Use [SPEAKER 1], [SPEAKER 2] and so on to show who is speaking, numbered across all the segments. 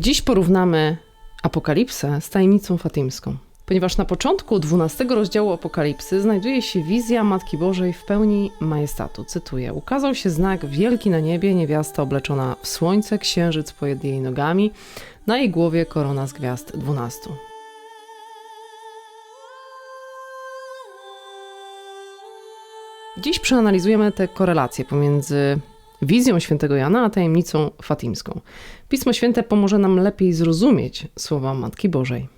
[SPEAKER 1] Dziś porównamy Apokalipsę z tajemnicą fatimską. Ponieważ na początku 12 rozdziału Apokalipsy znajduje się wizja Matki Bożej w pełni majestatu. Cytuję: Ukazał się znak wielki na niebie, niewiasta obleczona w słońce, księżyc pod jej nogami, na jej głowie korona z gwiazd dwunastu. Dziś przeanalizujemy te korelacje pomiędzy wizją świętego Jana a tajemnicą fatimską. Pismo Święte pomoże nam lepiej zrozumieć słowa Matki Bożej.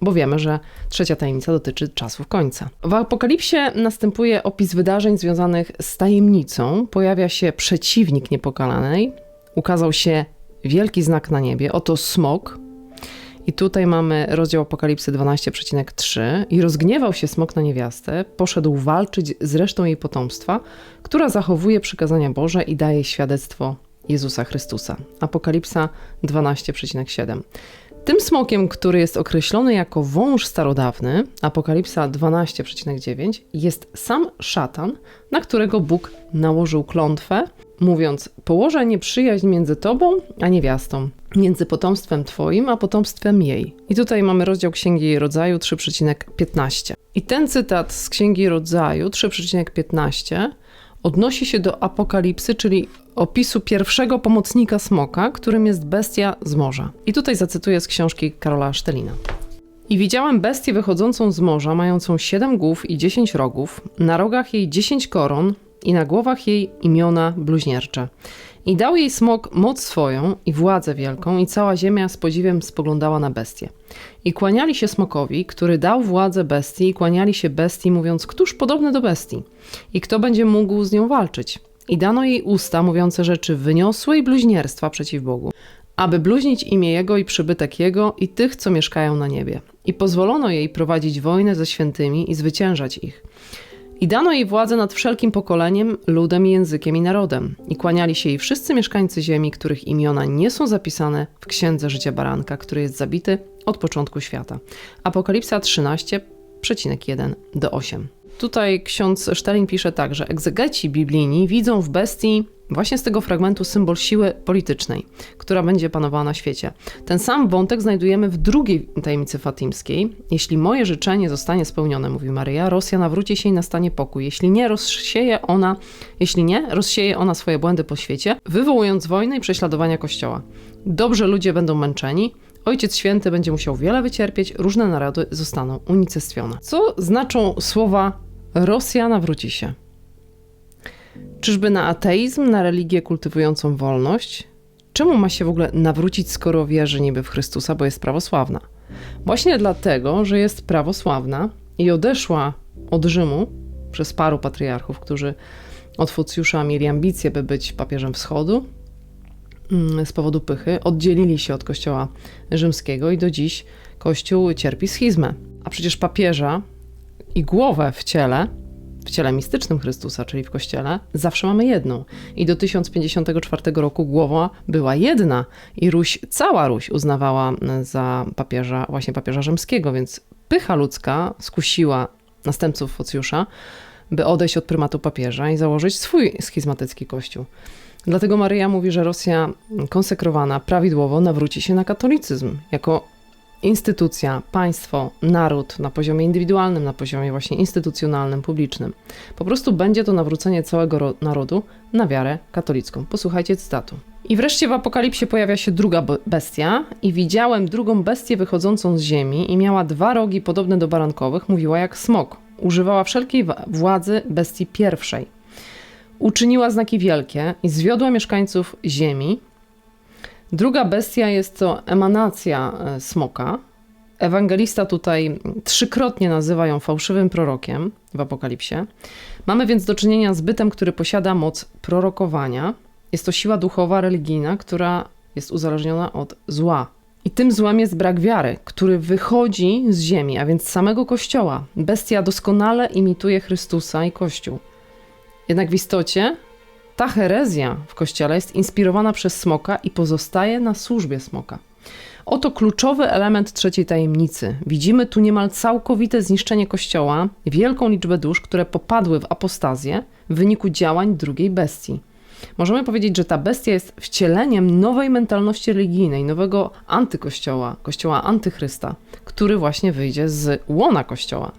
[SPEAKER 1] Bo wiemy, że trzecia tajemnica dotyczy czasów końca. W Apokalipsie następuje opis wydarzeń związanych z tajemnicą. Pojawia się przeciwnik niepokalanej, ukazał się wielki znak na niebie, oto smok, i tutaj mamy rozdział Apokalipsy 12,3. I rozgniewał się smok na niewiastę, poszedł walczyć z resztą jej potomstwa, która zachowuje przykazania Boże i daje świadectwo Jezusa Chrystusa. Apokalipsa 12,7. Tym smokiem, który jest określony jako wąż starodawny, Apokalipsa 12,9, jest sam szatan, na którego Bóg nałożył klątwę, mówiąc: Położę nieprzyjaźń między tobą a niewiastą, między potomstwem twoim a potomstwem jej. I tutaj mamy rozdział Księgi Rodzaju 3,15. I ten cytat z Księgi Rodzaju 3,15 odnosi się do apokalipsy, czyli opisu pierwszego pomocnika smoka, którym jest bestia z morza. I tutaj zacytuję z książki Karola Sztelina. I widziałem bestię wychodzącą z morza, mającą siedem głów i dziesięć rogów, na rogach jej dziesięć koron i na głowach jej imiona bluźniercze. I dał jej smok moc swoją i władzę wielką, i cała ziemia z podziwiem spoglądała na bestię. I kłaniali się smokowi, który dał władzę bestii, i kłaniali się bestii, mówiąc: Któż podobny do bestii? I kto będzie mógł z nią walczyć? I dano jej usta mówiące rzeczy wyniosłe i bluźnierstwa przeciw Bogu, aby bluźnić imię Jego i przybytek Jego i tych, co mieszkają na niebie. I pozwolono jej prowadzić wojnę ze świętymi i zwyciężać ich. I dano jej władzę nad wszelkim pokoleniem, ludem, językiem i narodem. I kłaniali się jej wszyscy mieszkańcy ziemi, których imiona nie są zapisane w Księdze Życia Baranka, który jest zabity od początku świata. Apokalipsa 13,1 do 8. Tutaj ksiądz Sztelin pisze tak, że egzegeci biblijni widzą w bestii właśnie z tego fragmentu symbol siły politycznej, która będzie panowała na świecie. Ten sam wątek znajdujemy w drugiej tajemnicy fatimskiej. Jeśli moje życzenie zostanie spełnione, mówi Maryja, Rosja nawróci się i nastanie pokój. Jeśli nie, rozsieje ona, jeśli nie, rozsieje ona swoje błędy po świecie, wywołując wojnę i prześladowania Kościoła. Dobrze ludzie będą męczeni, Ojciec Święty będzie musiał wiele wycierpieć, różne narody zostaną unicestwione. Co znaczą słowa Rosja nawróci się? Czyżby na ateizm, na religię kultywującą wolność? Czemu ma się w ogóle nawrócić, skoro wierzy niby w Chrystusa, bo jest prawosławna? Właśnie dlatego, że jest prawosławna i odeszła od Rzymu przez paru patriarchów, którzy od Fucjusza mieli ambicje, by być papieżem wschodu, mm, z powodu pychy, oddzielili się od kościoła rzymskiego i do dziś kościół cierpi schizmę. A przecież papieża i głowę w ciele w ciele mistycznym Chrystusa, czyli w Kościele, zawsze mamy jedną. I do 1054 roku głowa była jedna i Ruś, cała Ruś uznawała za papieża, właśnie papieża rzymskiego, więc pycha ludzka skusiła następców Focjusza, by odejść od prymatu papieża i założyć swój schizmatycki kościół. Dlatego Maryja mówi, że Rosja konsekrowana prawidłowo nawróci się na katolicyzm jako instytucja, państwo, naród na poziomie indywidualnym, na poziomie właśnie instytucjonalnym, publicznym. Po prostu będzie to nawrócenie całego narodu na wiarę katolicką. Posłuchajcie cytatu. I wreszcie w Apokalipsie pojawia się druga bestia i widziałem drugą bestię wychodzącą z ziemi i miała dwa rogi podobne do barankowych, mówiła jak smok. Używała wszelkiej władzy bestii pierwszej. Uczyniła znaki wielkie i zwiodła mieszkańców ziemi, Druga bestia jest to emanacja e, smoka. Ewangelista tutaj trzykrotnie nazywa ją fałszywym prorokiem w Apokalipsie. Mamy więc do czynienia z bytem, który posiada moc prorokowania. Jest to siła duchowa, religijna, która jest uzależniona od zła. I tym złem jest brak wiary, który wychodzi z ziemi, a więc z samego Kościoła. Bestia doskonale imituje Chrystusa i Kościół. Jednak w istocie ta herezja w kościele jest inspirowana przez smoka i pozostaje na służbie smoka. Oto kluczowy element trzeciej tajemnicy. Widzimy tu niemal całkowite zniszczenie kościoła, wielką liczbę dusz, które popadły w apostazję w wyniku działań drugiej bestii. Możemy powiedzieć, że ta bestia jest wcieleniem nowej mentalności religijnej, nowego antykościoła, kościoła antychrysta, który właśnie wyjdzie z łona kościoła.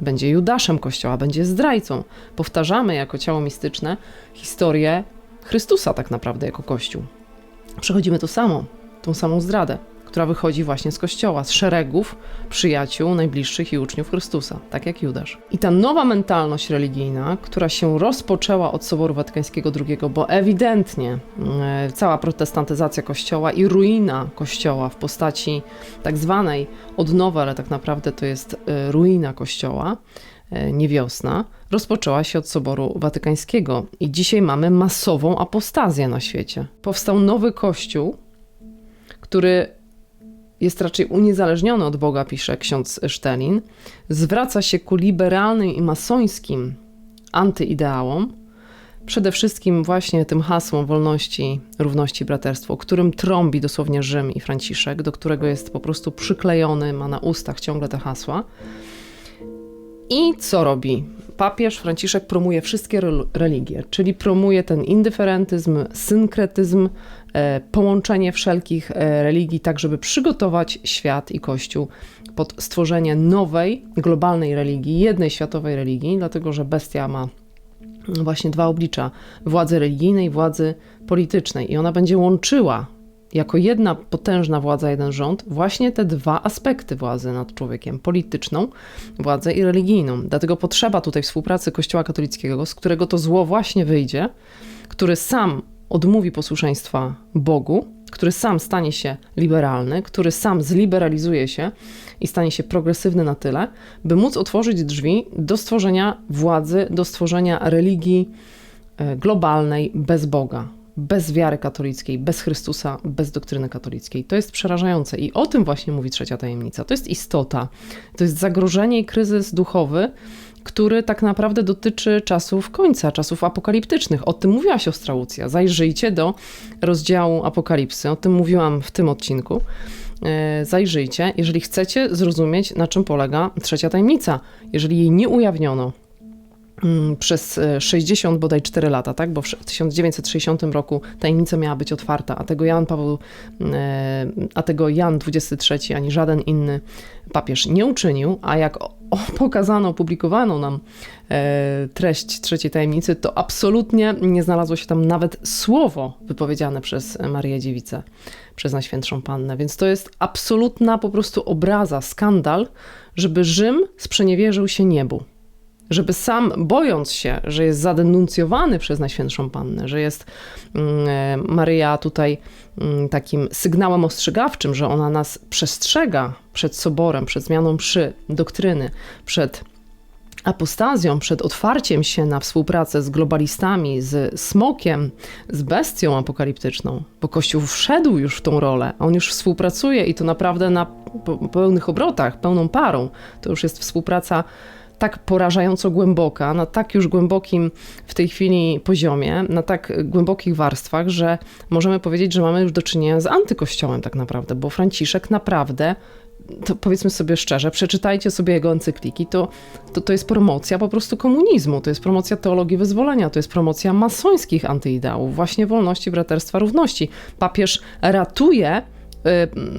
[SPEAKER 1] Będzie Judaszem kościoła, będzie zdrajcą. Powtarzamy jako ciało mistyczne historię Chrystusa tak naprawdę jako kościół. Przechodzimy to samo, tą samą zdradę która wychodzi właśnie z kościoła, z szeregów przyjaciół, najbliższych i uczniów Chrystusa, tak jak Judasz. I ta nowa mentalność religijna, która się rozpoczęła od Soboru Watykańskiego II, bo ewidentnie e, cała protestantyzacja kościoła i ruina kościoła w postaci tak zwanej odnowy, ale tak naprawdę to jest e, ruina kościoła, e, niewiosna, rozpoczęła się od Soboru Watykańskiego i dzisiaj mamy masową apostazję na świecie. Powstał nowy kościół, który jest raczej uniezależniony od Boga, pisze ksiądz Sztelin, zwraca się ku liberalnym i masońskim antyideałom, przede wszystkim właśnie tym hasłom wolności, równości, braterstwo, którym trąbi dosłownie Rzym i Franciszek, do którego jest po prostu przyklejony, ma na ustach ciągle te hasła. I co robi? Papież Franciszek promuje wszystkie religie, czyli promuje ten indyferentyzm, synkretyzm, połączenie wszelkich e, religii, tak żeby przygotować świat i Kościół pod stworzenie nowej, globalnej religii, jednej światowej religii, dlatego że bestia ma właśnie dwa oblicza: władzy religijnej, władzy politycznej, i ona będzie łączyła jako jedna potężna władza, jeden rząd, właśnie te dwa aspekty władzy nad człowiekiem: polityczną władzę i religijną. Dlatego potrzeba tutaj współpracy Kościoła katolickiego, z którego to zło właśnie wyjdzie, który sam odmówi posłuszeństwa Bogu, który sam stanie się liberalny, który sam zliberalizuje się i stanie się progresywny na tyle, by móc otworzyć drzwi do stworzenia władzy, do stworzenia religii e, globalnej bez Boga, bez wiary katolickiej, bez Chrystusa, bez doktryny katolickiej. To jest przerażające i o tym właśnie mówi trzecia tajemnica. To jest istota, to jest zagrożenie i kryzys duchowy, który tak naprawdę dotyczy czasów końca, czasów apokaliptycznych. O tym mówiła siostra Łucja. Zajrzyjcie do rozdziału Apokalipsy, o tym mówiłam w tym odcinku. E, zajrzyjcie, jeżeli chcecie zrozumieć, na czym polega trzecia tajemnica. Jeżeli jej nie ujawniono, przez 60 e, bodaj 4 lata, tak? bo w 1960 roku tajemnica miała być otwarta, a tego Jan Paweł, e, a tego Jan XXIII ani żaden inny papież nie uczynił, a jak pokazano, opublikowano nam e, treść trzeciej tajemnicy, to absolutnie nie znalazło się tam nawet słowo wypowiedziane przez Marię Dziewicę, przez Najświętszą Pannę, więc to jest absolutna po prostu obraza, skandal, żeby Rzym sprzeniewierzył się niebu żeby sam, bojąc się, że jest zadenuncjowany przez Najświętszą Pannę, że jest mm, e, Maryja tutaj mm, takim sygnałem ostrzegawczym, że ona nas przestrzega przed soborem, przed zmianą przy doktryny, przed apostazją, przed otwarciem się na współpracę z globalistami, z smokiem, z bestią apokaliptyczną, bo Kościół wszedł już w tą rolę, on już współpracuje i to naprawdę na pełnych obrotach, pełną parą. To już jest współpraca tak porażająco głęboka, na tak już głębokim w tej chwili poziomie, na tak głębokich warstwach, że możemy powiedzieć, że mamy już do czynienia z antykościołem tak naprawdę, bo Franciszek naprawdę to powiedzmy sobie szczerze, przeczytajcie sobie jego encykliki, to, to, to jest promocja po prostu komunizmu, to jest promocja teologii wyzwolenia, to jest promocja masońskich antyideałów, właśnie wolności, braterstwa, równości. Papież ratuje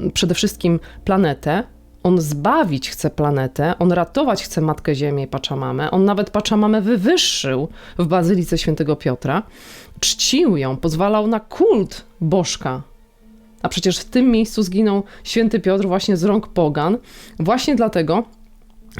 [SPEAKER 1] y, przede wszystkim planetę, on zbawić chce planetę, on ratować chce Matkę Ziemię i Paczamamę. On nawet Paczamamę wywyższył w Bazylice Świętego Piotra. Czcił ją, pozwalał na kult bożka. A przecież w tym miejscu zginął święty Piotr właśnie z rąk pogan, właśnie dlatego,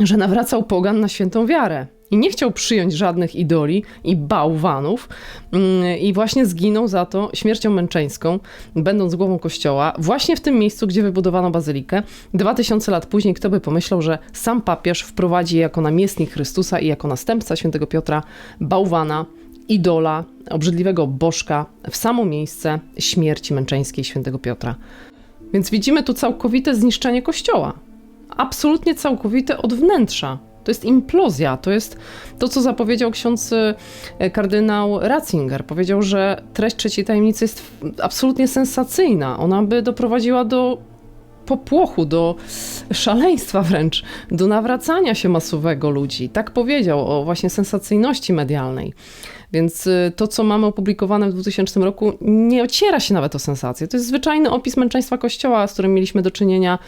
[SPEAKER 1] że nawracał pogan na świętą wiarę i nie chciał przyjąć żadnych idoli i bałwanów mm, i właśnie zginął za to śmiercią męczeńską, będąc głową kościoła, właśnie w tym miejscu, gdzie wybudowano bazylikę. Dwa tysiące lat później kto by pomyślał, że sam papież wprowadzi jako namiestnik Chrystusa i jako następca świętego Piotra bałwana, idola, obrzydliwego bożka w samo miejsce śmierci męczeńskiej świętego Piotra. Więc widzimy tu całkowite zniszczenie kościoła. Absolutnie całkowite od wnętrza. To jest implozja, to jest to, co zapowiedział ksiądz e, kardynał Ratzinger. Powiedział, że treść trzeciej tajemnicy jest absolutnie sensacyjna. Ona by doprowadziła do popłochu, do szaleństwa wręcz, do nawracania się masowego ludzi. Tak powiedział o właśnie sensacyjności medialnej. Więc y, to, co mamy opublikowane w 2000 roku, nie ociera się nawet o sensację. To jest zwyczajny opis męczeństwa Kościoła, z którym mieliśmy do czynienia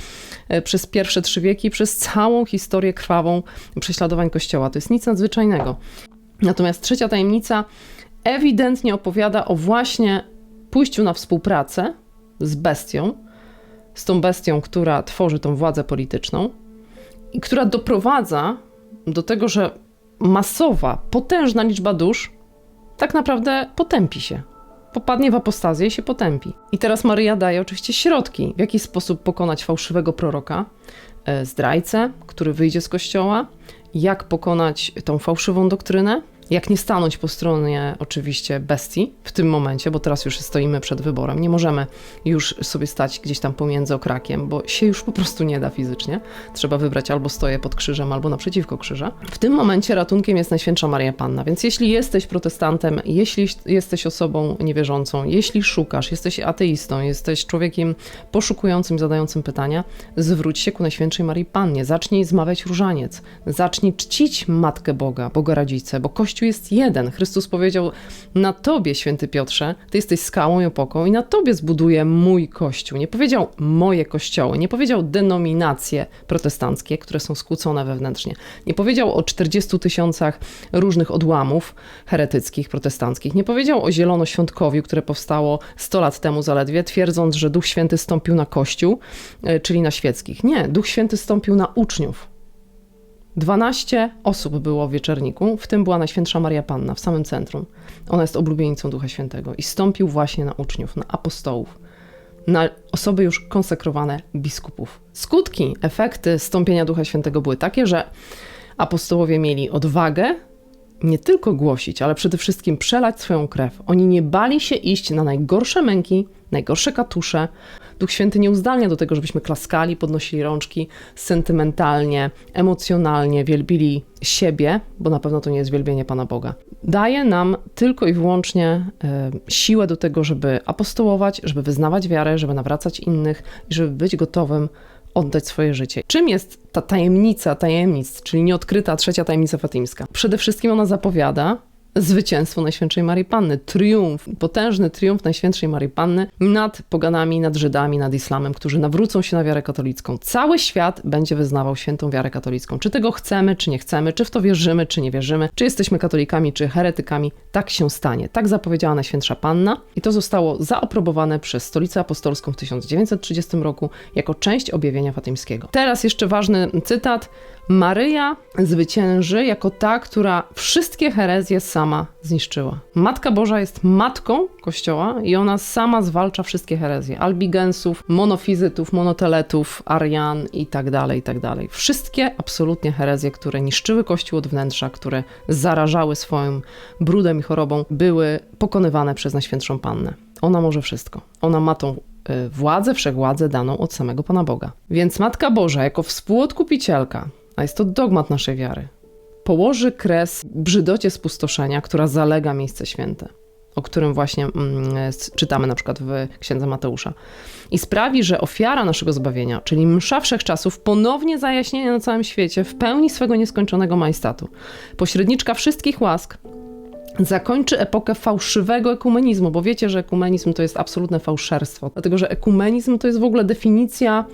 [SPEAKER 1] y, przez pierwsze trzy wieki, przez całą historię krwawą prześladowań Kościoła. To jest nic nadzwyczajnego. Natomiast trzecia tajemnica ewidentnie opowiada o właśnie pójściu na współpracę z bestią, z tą bestią, która tworzy tą władzę polityczną i która doprowadza do tego, że masowa, potężna liczba dusz tak naprawdę potępi się. Popadnie w apostazję i się potępi. I teraz Maryja daje oczywiście środki, w jaki sposób pokonać fałszywego proroka, e, zdrajcę, który wyjdzie z kościoła, jak pokonać tą fałszywą doktrynę, jak nie stanąć po stronie oczywiście bestii w tym momencie, bo teraz już stoimy przed wyborem. Nie możemy już sobie stać gdzieś tam pomiędzy okrakiem, bo się już po prostu nie da fizycznie. Trzeba wybrać albo stoję pod krzyżem, albo naprzeciwko krzyża. W tym momencie ratunkiem jest Najświętsza Maria Panna. Więc jeśli jesteś protestantem, jeśli jesteś osobą niewierzącą, jeśli szukasz, jesteś ateistą, jesteś człowiekiem poszukującym, zadającym pytania, zwróć się ku Najświętszej Marii Pannie. Zacznij zmawiać różaniec. Zacznij czcić Matkę Boga, Boga Radzicę, bo Kościół Jest jeden. Chrystus powiedział: Na tobie, święty Piotrze, ty jesteś skałą i opoką, i na tobie zbuduję mój Kościół. Nie powiedział moje kościoły, nie powiedział denominacje protestanckie, które są skłócone wewnętrznie. Nie powiedział o 40 tysiącach różnych odłamów heretyckich, protestanckich. Nie powiedział o zielonoświątkowiu, które powstało 100 lat temu zaledwie, twierdząc, że Duch Święty stąpił na Kościół, e, czyli na świeckich. Nie, Duch Święty stąpił na uczniów 12 osób było w wieczerniku, w tym była Najświętsza Maria Panna w samym centrum. Ona jest oblubienicą Ducha Świętego i stąpił właśnie na uczniów, na apostołów, na osoby już konsekrowane biskupów. Skutki, efekty stąpienia Ducha Świętego były takie, że apostołowie mieli odwagę nie tylko głosić, ale przede wszystkim przelać swoją krew. Oni nie bali się iść na najgorsze męki, najgorsze katusze. Duch Święty nie uzdalnia do tego, żebyśmy klaskali, podnosili rączki sentymentalnie, emocjonalnie, wielbili siebie, bo na pewno to nie jest wielbienie Pana Boga. Daje nam tylko i wyłącznie e, siłę do tego, żeby apostołować, żeby wyznawać wiarę, żeby nawracać innych i żeby być gotowym oddać swoje życie. Czym jest ta tajemnica tajemnic, czyli nieodkryta trzecia tajemnica fatimska? Przede wszystkim ona zapowiada, zwycięstwo Najświętszej Marii Panny, triumf, potężny triumf Najświętszej Marii Panny nad poganami, nad Żydami, nad islamem, którzy nawrócą się na wiarę katolicką. Cały świat będzie wyznawał świętą wiarę katolicką. Czy tego chcemy, czy nie chcemy, czy w to wierzymy, czy nie wierzymy, czy jesteśmy katolikami, czy heretykami, tak się stanie. Tak zapowiedziała Najświętsza Panna i to zostało zaaprobowane przez Stolicę Apostolską w 1930 roku jako część objawienia fatimskiego. Teraz jeszcze ważny cytat. Maryja zwycięży jako ta, która wszystkie herezje sama zniszczyła. Matka Boża jest matką Kościoła i ona sama zwalcza wszystkie herezje. Albigensów, monofizytów, monoteletów, Arian i tak dalej, i tak dalej. Wszystkie absolutnie herezje, które niszczyły Kościół od wnętrza, które zarażały swoim brudem i chorobą, były pokonywane przez Najświętszą Pannę. Ona może wszystko. Ona ma tą y, władzę, wszechwładzę daną od samego Pana Boga. Więc Matka Boża jako współodkupicielka a jest to dogmat naszej wiary, położy kres brzydocie spustoszenia, która zalega miejsce święte, o którym właśnie mm, czytamy na przykład w księdze Mateusza. I sprawi, że ofiara naszego zbawienia, czyli msza wszechczasów, ponownie zajaśnienie na całym świecie w pełni swego nieskończonego majestatu, pośredniczka wszystkich łask, zakończy epokę fałszywego ekumenizmu, bo wiecie, że ekumenizm to jest absolutne fałszerstwo, dlatego że ekumenizm to jest w ogóle definicja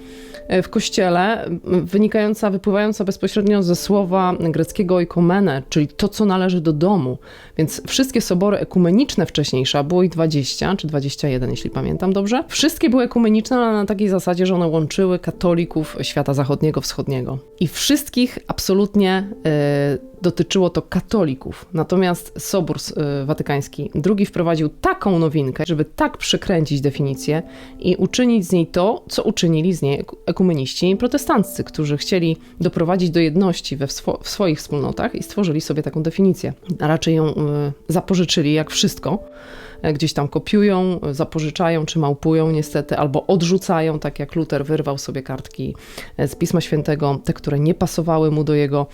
[SPEAKER 1] e, w kościele wynikająca, wypływająca bezpośrednio ze słowa greckiego ekumene, czyli to, co należy do domu. Więc wszystkie sobory ekumeniczne wcześniejsze, a było ich 20 czy 21, jeśli pamiętam dobrze, wszystkie były ekumeniczne, ale na takiej zasadzie, że one łączyły katolików świata zachodniego, wschodniego. I wszystkich absolutnie yy, dotyczyło to katolików. Natomiast Sobór y, Watykański II wprowadził taką nowinkę, żeby tak przekręcić definicję i uczynić z niej to, co uczynili z niej ekumeniści protestanccy, którzy chcieli doprowadzić do jedności we swo w swoich wspólnotach i stworzyli sobie taką definicję. A raczej ją y, zapożyczyli jak wszystko gdzieś tam kopiują, zapożyczają czy małpują niestety, albo odrzucają, tak jak Luther wyrwał sobie kartki z Pisma Świętego, te, które nie pasowały mu do jego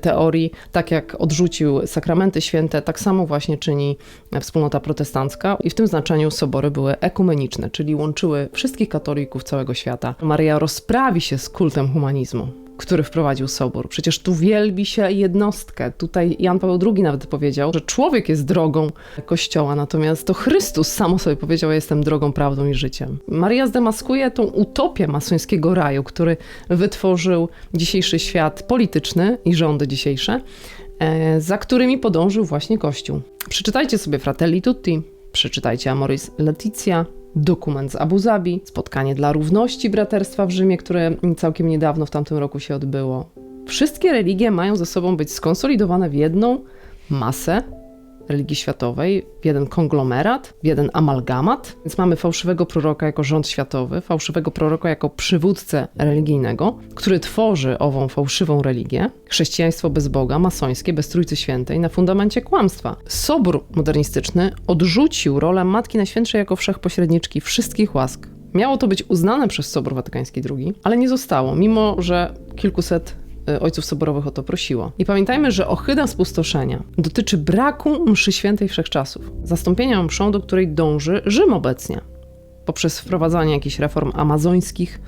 [SPEAKER 1] teorii, tak jak odrzucił sakramenty święte, tak samo właśnie czyni wspólnota protestancka. I w tym znaczeniu sobory były ekumeniczne, czyli łączyły wszystkich katolików całego świata. Maria rozprawi się z kultem humanizmu który wprowadził sobór. Przecież tu wielbi się jednostkę. Tutaj Jan Paweł II nawet powiedział, że człowiek jest drogą Kościoła, natomiast to Chrystus samo sobie powiedział, ja jestem drogą, prawdą i życiem. Maria zdemaskuje tą utopię masońskiego raju, który wytworzył dzisiejszy świat polityczny i rządy dzisiejsze, e, za którymi podążył właśnie Kościół. Przeczytajcie sobie Fratelli Tutti, przeczytajcie Amoris Laetitia, dokument z Abu Zabi, spotkanie dla równości braterstwa w Rzymie, które całkiem niedawno w tamtym roku się odbyło. Wszystkie religie mają ze sobą być skonsolidowane w jedną masę religii światowej, w jeden konglomerat, w jeden amalgamat. Więc mamy fałszywego proroka jako rząd światowy, fałszywego proroka jako przywódcę religijnego, który tworzy ową fałszywą religię, chrześcijaństwo bez Boga, masońskie, bez Trójcy Świętej, na fundamencie kłamstwa. Sobór modernistyczny odrzucił rolę Matki Najświętszej jako wszechpośredniczki wszystkich łask. Miało to być uznane przez Sobór Watykański II, ale nie zostało, mimo że kilkuset ojców soborowych o to prosiło. I pamiętajmy, że ohyda spustoszenia dotyczy braku mszy świętej wszechczasów, zastąpienia mszą, do której dąży Rzym obecnie, poprzez wprowadzanie jakichś reform amazońskich,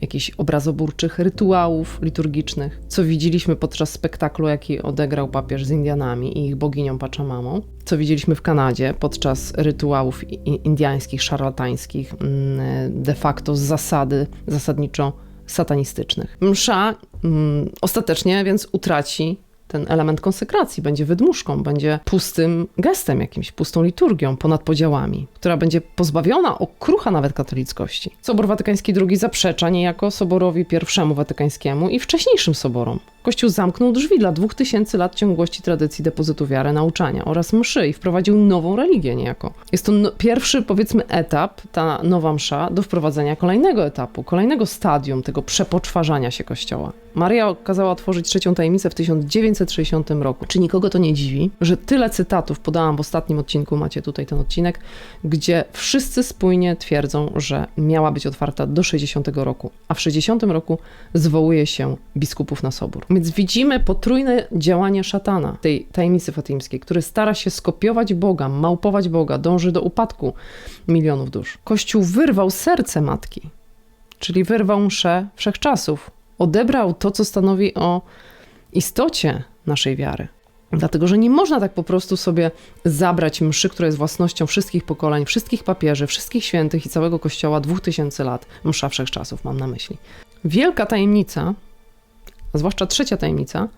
[SPEAKER 1] jakichś obrazoburczych rytuałów liturgicznych, co widzieliśmy podczas spektaklu, jaki odegrał papież z Indianami i ich boginią Pachamamą, co widzieliśmy w Kanadzie podczas rytuałów indiańskich, szarlatańskich, mm, de facto z zasady, zasadniczo satanistycznych. Msza mm, ostatecznie więc utraci ten element konsekracji, będzie wydmuszką, będzie pustym gestem jakimś, pustą liturgią ponad podziałami, która będzie pozbawiona okrucha nawet katolickości. Sobor Watykański II zaprzecza niejako Soborowi I Watykańskiemu i wcześniejszym soborom. Kościół zamknął drzwi dla dwóch tysięcy lat ciągłości tradycji depozytu wiary, nauczania oraz mszy i wprowadził nową religię niejako. Jest to no, pierwszy, powiedzmy, etap, ta nowa msza, do wprowadzenia kolejnego etapu, kolejnego stadium tego przepoczwarzania się Kościoła. Maria kazała otworzyć trzecią tajemnicę w 1960 roku. Czy nikogo to nie dziwi, że tyle cytatów podałam w ostatnim odcinku, macie tutaj ten odcinek, gdzie wszyscy spójnie twierdzą, że miała być otwarta do 60 roku, a w 60 roku zwołuje się biskupów na sobór. Więc widzimy potrójne działanie szatana, tej tajemnicy fatimskiej, który stara się skopiować Boga, małpować Boga, dąży do upadku milionów dusz. Kościół wyrwał serce matki, czyli wyrwał mszę wszechczasów. Odebrał to, co stanowi o istocie naszej wiary. Dlatego, że nie można tak po prostu sobie zabrać mszy, która jest własnością wszystkich pokoleń, wszystkich papieży, wszystkich świętych i całego Kościoła dwóch tysięcy lat, msza wszechczasów mam na myśli. Wielka tajemnica zwłaszcza trzecia tajemnica,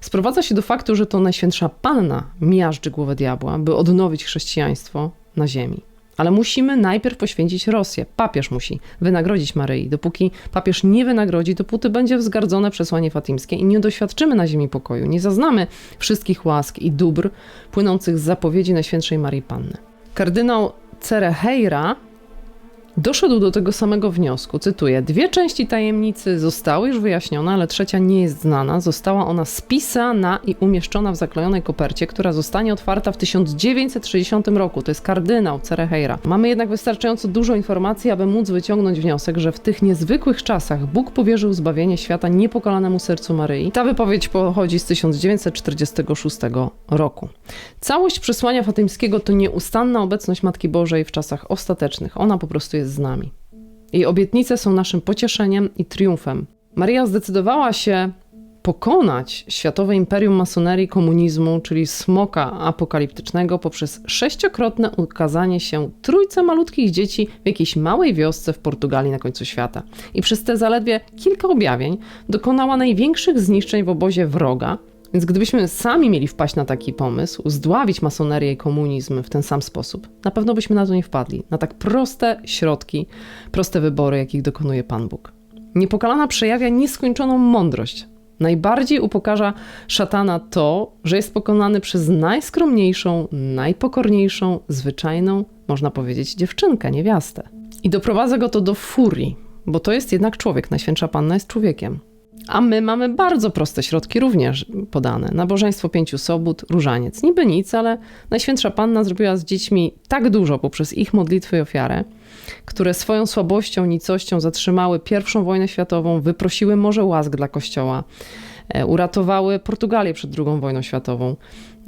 [SPEAKER 1] sprowadza się do faktu, że to Najświętsza Panna miażdży głowę diabła, by odnowić chrześcijaństwo na ziemi. Ale musimy najpierw poświęcić Rosję. Papież musi wynagrodzić Maryi. Dopóki papież nie wynagrodzi, dopóty będzie wzgardzone przesłanie fatimskie i nie doświadczymy na ziemi pokoju. Nie zaznamy wszystkich łask i dóbr płynących z zapowiedzi Najświętszej Marii Panny. Kardynał Cereheira doszedł do tego samego wniosku. Cytuję: Dwie części tajemnicy zostały już wyjaśnione, ale trzecia nie jest znana. Została ona spisana i umieszczona w zaklejonej kopercie, która zostanie otwarta w 1960 roku. To jest kardynał Cereheira. Mamy jednak wystarczająco dużo informacji, aby móc wyciągnąć wniosek, że w tych niezwykłych czasach Bóg powierzył zbawienie świata niepokalanemu sercu Maryi. Ta wypowiedź pochodzi z 1946 roku. Całość przesłania fatymskiego to nieustanna obecność Matki Bożej w czasach ostatecznych. Ona po prostu jest z nami. Jej obietnice są naszym pocieszeniem i triumfem. Maria zdecydowała się pokonać światowe imperium masonerii komunizmu, czyli smoka apokaliptycznego, poprzez sześciokrotne ukazanie się trójce malutkich dzieci w jakiejś małej wiosce w Portugalii na końcu świata. I przez te zaledwie kilka objawień dokonała największych zniszczeń w obozie wroga, więc gdybyśmy sami mieli wpaść na taki pomysł, zdławić masonerię i komunizm w ten sam sposób, na pewno byśmy na to nie wpadli. Na tak proste środki, proste wybory, jakich dokonuje Pan Bóg. Niepokalana przejawia nieskończoną mądrość. Najbardziej upokarza szatana to, że jest pokonany przez najskromniejszą, najpokorniejszą, zwyczajną, można powiedzieć, dziewczynkę, niewiastę. I doprowadza go to do furii, bo to jest jednak człowiek, Najświętsza Panna jest człowiekiem. A my mamy bardzo proste środki również podane. Nabożeństwo pięciu sobót, różaniec. Niby nic, ale Najświętsza Panna zrobiła z dziećmi tak dużo poprzez ich modlitwy i ofiarę, które swoją słabością, nicością zatrzymały pierwszą wojnę światową, wyprosiły morze łask dla Kościoła, e, uratowały Portugalię przed II wojną światową.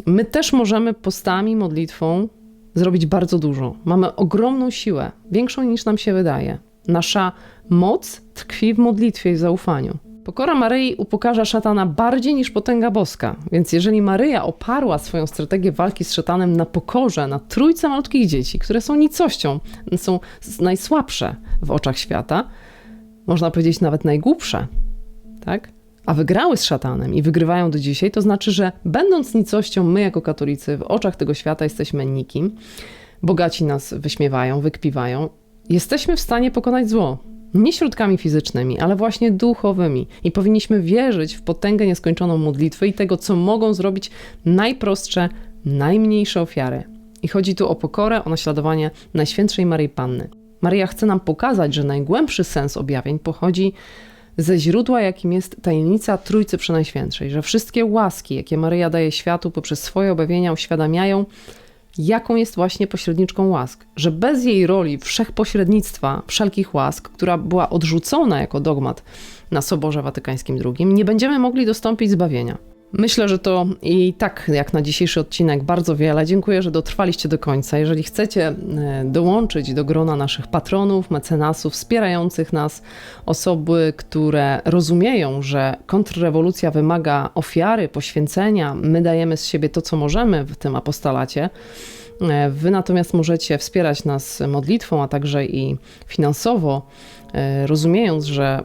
[SPEAKER 1] My też możemy postami, modlitwą zrobić bardzo dużo. Mamy ogromną siłę, większą niż nam się wydaje. Nasza moc tkwi w modlitwie i zaufaniu. Pokora Maryi upokarza szatana bardziej niż potęga boska, więc jeżeli Maryja oparła swoją strategię walki z szatanem na pokorze, na trójce malutkich dzieci, które są nicością, są najsłabsze w oczach świata, można powiedzieć nawet najgłupsze, tak? a wygrały z szatanem i wygrywają do dzisiaj, to znaczy, że będąc nicością, my jako katolicy w oczach tego świata jesteśmy nikim, bogaci nas wyśmiewają, wykpiwają, jesteśmy w stanie pokonać zło. Nie środkami fizycznymi, ale właśnie duchowymi. I powinniśmy wierzyć w potęgę nieskończoną modlitwy i tego, co mogą zrobić najprostsze, najmniejsze ofiary. I chodzi tu o pokorę, o naśladowanie Najświętszej Maryi Panny. Maryja chce nam pokazać, że najgłębszy sens objawień pochodzi ze źródła, jakim jest tajemnica Trójcy Przenajświętszej, że wszystkie łaski, jakie Maryja daje światu poprzez swoje objawienia, uświadamiają, jaką jest właśnie pośredniczką łask, że bez jej roli wszechpośrednictwa wszelkich łask, która była odrzucona jako dogmat na Soborze Watykańskim II, nie będziemy mogli dostąpić zbawienia. Myślę, że to i tak jak na dzisiejszy odcinek bardzo wiele. Dziękuję, że dotrwaliście do końca. Jeżeli chcecie e, dołączyć do grona naszych patronów, mecenasów, wspierających nas, osoby, które rozumieją, że kontrrewolucja wymaga ofiary, poświęcenia, my dajemy z siebie to, co możemy w tym apostolacie. E, wy natomiast możecie wspierać nas modlitwą, a także i finansowo, e, rozumiejąc, że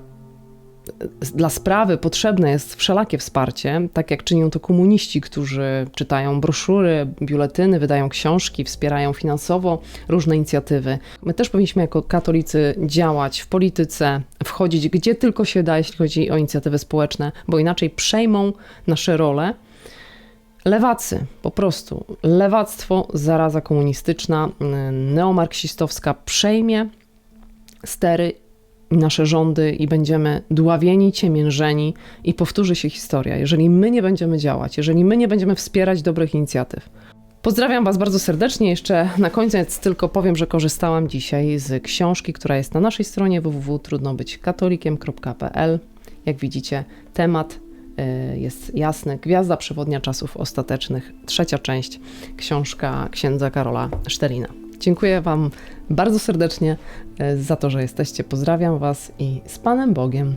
[SPEAKER 1] dla sprawy potrzebne jest wszelakie wsparcie, tak jak czynią to komuniści, którzy czytają broszury, biuletyny, wydają książki, wspierają finansowo różne inicjatywy. My też powinniśmy jako katolicy działać w polityce, wchodzić gdzie tylko się da, jeśli chodzi o inicjatywy społeczne, bo inaczej przejmą nasze role. Lewacy, po prostu. Lewactwo, zaraza komunistyczna, neomarksistowska przejmie stery nasze rządy i będziemy dławieni, ciemiężeni i powtórzy się historia, jeżeli my nie będziemy działać, jeżeli my nie będziemy wspierać dobrych inicjatyw. Pozdrawiam Was bardzo serdecznie. Jeszcze na koniec tylko powiem, że korzystałam dzisiaj z książki, która jest na naszej stronie www.trudnobyćkatolikiem.pl. Jak widzicie, temat y, jest jasny. Gwiazda przewodnia czasów ostatecznych. Trzecia część, książka księdza Karola Szterina. Dziękuję Wam bardzo serdecznie e, za to, że jesteście. Pozdrawiam Was i z Panem Bogiem.